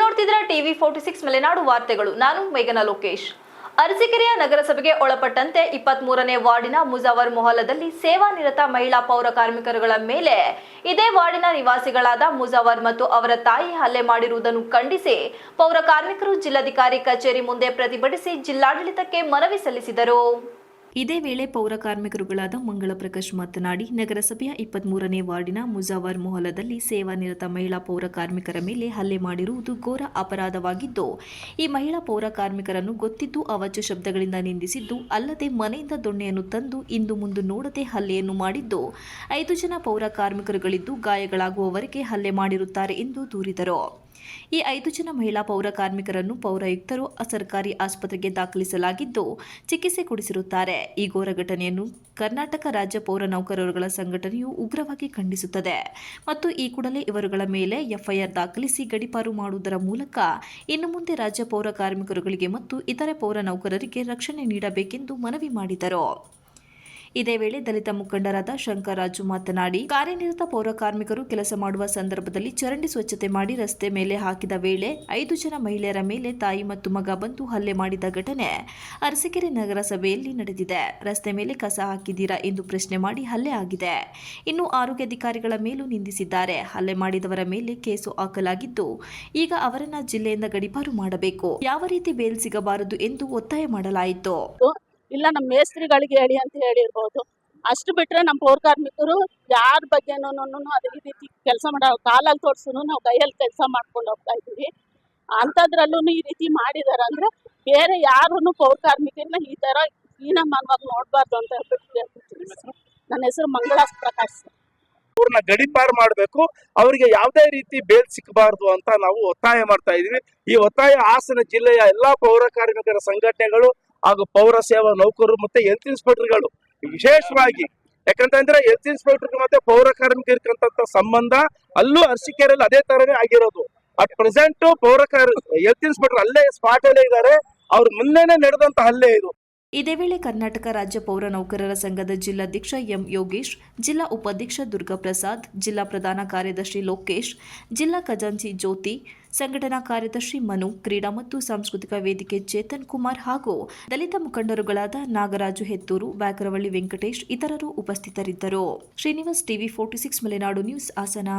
ನೋಡ್ತಿದ್ರ TV forty six Malenadu ವಾರ್ತೆಗಳು. ನಾನು ಮೇಘನಾ ಲೋಕೇಶ್. ಅರಸೀಕೆರೆಯ ನಗರಸಭೆಗೆ ಒಳಪಟ್ಟಂತೆ ಇಪ್ಪತ್ತ್ ಮೂರನೇ ವಾರ್ಡಿನ ಮುಜಾವರ್ ಮೊಹಲ್ಲದಲ್ಲಿ ಸೇವಾ ನಿರತ ಮಹಿಳಾ ಪೌರ ಕಾರ್ಮಿಕರುಗಳ ಮೇಲೆ ಇದೇ ವಾರ್ಡಿನ ನಿವಾಸಿಗಳಾದ ಮುಜಾವರ್ ಮತ್ತು ಅವರ ತಾಯಿ ಹಲ್ಲೆ ಮಾಡಿರುವುದನ್ನು ಖಂಡಿಸಿ ಪೌರ ಕಾರ್ಮಿಕರು ಜಿಲ್ಲಾಧಿಕಾರಿ ಕಚೇರಿ ಮುಂದೆ ಪ್ರತಿಭಟಿಸಿ ಜಿಲ್ಲಾಡಳಿತಕ್ಕೆ ಮನವಿ ಸಲ್ಲಿಸಿದರು. ಇದೇ ವೇಳೆ ಪೌರ ಕಾರ್ಮಿಕರುಗಳಾದ ಮಂಗಳ ಪ್ರಕಾಶ್ ಮಾತನಾಡಿ, ನಗರಸಭೆಯ ಇಪ್ಪತ್ಮೂರನೇ ವಾರ್ಡಿನ ಮುಜಾವರ್ ಮೊಹಲದಲ್ಲಿ ಸೇವಾನಿರತ ಮಹಿಳಾ ಪೌರ ಕಾರ್ಮಿಕರ ಮೇಲೆ ಹಲ್ಲೆ ಮಾಡಿರುವುದು ಘೋರ ಅಪರಾಧವಾಗಿದ್ದು, ಈ ಮಹಿಳಾ ಪೌರ ಕಾರ್ಮಿಕರನ್ನು ಗೊತ್ತಿದ್ದು ಅವಾಚ್ಯ ಶಬ್ದಗಳಿಂದ ನಿಂದಿಸಿದ್ದು, ಅಲ್ಲದೆ ಮನೆಯಿಂದ ದೊಣ್ಣೆಯನ್ನು ತಂದು ಇಂದು ಮುಂದೆ ನೋಡದೆ ಹಲ್ಲೆಯನ್ನು ಮಾಡಿದ್ದು, ಐದು ಜನ ಪೌರ ಕಾರ್ಮಿಕರುಗಳಿದ್ದು ಗಾಯಗಳಾಗುವವರೆಗೆ ಹಲ್ಲೆ ಮಾಡಿರುತ್ತಾರೆ ಎಂದು ದೂರಿದರು. ಈ ಐದು ಜನ ಮಹಿಳಾ ಪೌರ ಕಾರ್ಮಿಕರನ್ನು ಪೌರಾಯುಕ್ತರು ಸರ್ಕಾರಿ ಆಸ್ಪತ್ರೆಗೆ ದಾಖಲಿಸಲಾಗಿದ್ದು ಚಿಕಿತ್ಸೆ ಕೊಡಿಸಿರುತ್ತಾರೆ. ಈ ಘೋರ ಘಟನೆಯನ್ನು ಕರ್ನಾಟಕ ರಾಜ್ಯ ಪೌರ ನೌಕರರುಗಳ ಸಂಘಟನೆಯು ಉಗ್ರವಾಗಿ ಖಂಡಿಸುತ್ತದೆ. ಮತ್ತು ಈ ಕೂಡಲೇ ಇವರುಗಳ ಮೇಲೆ ಎಫ್ಐಆರ್ ದಾಖಲಿಸಿ ಗಡಿಪಾರು ಮಾಡುವುದರ ಮೂಲಕ ಇನ್ನು ಮುಂದೆ ರಾಜ್ಯ ಪೌರ ಕಾರ್ಮಿಕರುಗಳಿಗೆ ಮತ್ತು ಇತರೆ ಪೌರ ನೌಕರರಿಗೆ ರಕ್ಷಣೆ ನೀಡಬೇಕೆಂದು ಮನವಿ ಮಾಡಿದರು. ಇದೇ ವೇಳೆ ದಲಿತ ಮುಖಂಡರಾದ ಶಂಕರಾಜು ಮಾತನಾಡಿ, ಕಾರ್ಯನಿರತ ಪೌರ ಕಾರ್ಮಿಕರು ಕೆಲಸ ಮಾಡುವ ಸಂದರ್ಭದಲ್ಲಿ ಚರಂಡಿ ಸ್ವಚ್ಛತೆ ಮಾಡಿ ರಸ್ತೆ ಮೇಲೆ ಹಾಕಿದ ವೇಳೆ ಐದು ಜನ ಮಹಿಳೆಯರ ಮೇಲೆ ತಾಯಿ ಮತ್ತು ಮಗ ಬಂದು ಹಲ್ಲೆ ಮಾಡಿದ ಘಟನೆ ಅರಸೀಕೆರೆ ನಗರಸಭೆಯಲ್ಲಿ ನಡೆದಿದೆ. ರಸ್ತೆ ಮೇಲೆ ಕಸ ಹಾಕಿದ್ದೀರಾ ಎಂದು ಪ್ರಶ್ನೆ ಮಾಡಿ ಹಲ್ಲೆ ಆಗಿದೆ. ಇನ್ನು ಆರೋಗ್ಯ ಅಧಿಕಾರಿಗಳ ಮೇಲೂ ನಿಂದಿಸಿದ್ದಾರೆ. ಹಲ್ಲೆ ಮಾಡಿದವರ ಮೇಲೆ ಕೇಸು ಹಾಕಲಾಗಿದ್ದು, ಈಗ ಅವರನ್ನ ಜಿಲ್ಲೆಯಿಂದ ಗಡಿಪಾರು ಮಾಡಬೇಕು. ಯಾವ ರೀತಿ ಬೇಲ್ ಸಿಗಬಾರದು ಎಂದು ಒತ್ತಾಯ ಮಾಡಲಾಯಿತು. ಇಲ್ಲ ನಮ್ಮ ಮೇಸ್ತ್ರಿಗಳಿಗೆ ಹೇಳಿ ಅಂತ ಹೇಳಿರ್ಬೋದು ಅಷ್ಟು ಬಿಟ್ರೆ ನಮ್ಮ ಪೌರ ಕಾರ್ಮಿಕರು ಯಾರ ಬಗ್ಗೆನೂ ಅದೇ ರೀತಿ ಕೆಲಸ ಮಾಡೋ ಕಾಲಲ್ಲಿ ತೋರ್ಸು ನಾವು ಕೈಯಲ್ಲಿ ಕೆಲಸ ಮಾಡ್ಕೊಂಡು ಹೋಗ್ತಾ ಇದ್ದೀವಿ ಅಂಥದ್ರಲ್ಲೂ ಈ ರೀತಿ ಮಾಡಿದಾರೆ ಅಂದ್ರೆ ಬೇರೆ ಯಾರೂ ಪೌರ ಕಾರ್ಮಿಕರನ್ನ ಈ ಥರ ಹೀನ ಮಾನವಾಗಿ ನೋಡಬಾರ್ದು ಅಂತ ಹೇಳ್ಬಿಟ್ಟು. ನನ್ನ ಹೆಸರು ಮಂಗಳಾಸ್ ಪ್ರಕಾಶ್ ಸರ್. ಅವ್ರನ್ನ ಗಡಿಪಾರು ಮಾಡಬೇಕು ಅವರಿಗೆ ಯಾವುದೇ ರೀತಿ ಬೇಲ್ ಸಿಕ್ಕಬಾರದು ಅಂತ ನಾವು ಒತ್ತಾಯ ಮಾಡ್ತಾ ಇದೀವಿ ಈ ಒತ್ತಾಯ ಹಾಸನ ಜಿಲ್ಲೆಯ ಎಲ್ಲಾ ಪೌರ ಕಾರ್ಮಿಕರ ಸಂಘಟನೆಗಳು ಹಾಗೂ ಪೌರ ಸೇವಾ ನೌಕರರು ಮತ್ತೆ ಹೆಲ್ತ್ ಇನ್ಸ್ಪೆಕ್ಟರ್ಗಳು ವಿಶೇಷವಾಗಿ ಯಾಕಂತಂದ್ರೆ ಹೆಲ್ತ್ ಇನ್ಸ್ಪೆಕ್ಟರ್ ಮತ್ತೆ ಪೌರ ಇರ್ತಕ್ಕಂಥ ಸಂಬಂಧ ಅಲ್ಲೂ ಅರ್ಸಿಕೆರೆಯಲ್ಲಿ ಅದೇ ತರನೇ ಆಗಿರೋದು. ಅಟ್ ಪ್ರೆಸೆಂಟ್ ಪೌರ ಹೆಲ್ತ್ ಇನ್ಸ್ಪೆಕ್ಟರ್ ಅಲ್ಲೇ ಸ್ಪಾಟ್ ಅಲ್ಲೇ ಇದ್ದಾರೆ. ಅವ್ರ ಮುಂದೆನೆ ನಡೆದಂತ ಹಲ್ಲೆ ಇದು. ಇದೇ ವೇಳೆ ಕರ್ನಾಟಕ ರಾಜ್ಯ ಪೌರ ನೌಕರರ ಸಂಘದ ಜಿಲ್ಲಾಧ್ಯಕ್ಷ ಎಂ ಯೋಗೇಶ್, ಜಿಲ್ಲಾ ಉಪಾಧ್ಯಕ್ಷ ದುರ್ಗಾಪ್ರಸಾದ್, ಜಿಲ್ಲಾ ಪ್ರಧಾನ ಕಾರ್ಯದರ್ಶಿ ಲೋಕೇಶ್, ಜಿಲ್ಲಾ ಖಜಾಂಚಿ ಜ್ಯೋತಿ, ಸಂಘಟನಾ ಕಾರ್ಯದರ್ಶಿ ಮನು, ಕ್ರೀಡಾ ಮತ್ತು ಸಾಂಸ್ಕೃತಿಕ ವೇದಿಕೆ ಚೇತನ್ ಕುಮಾರ್ ಹಾಗೂ ದಲಿತ ಮುಖಂಡರುಗಳಾದ ನಾಗರಾಜು ಹೆತ್ತೂರು ಬ್ಯಾಕರವಳ್ಳಿ ವೆಂಕಟೇಶ್ ಇತರರು ಉಪಸ್ಥಿತರಿದ್ದರು. Srinivas TV forty six Malenadu news Hassan.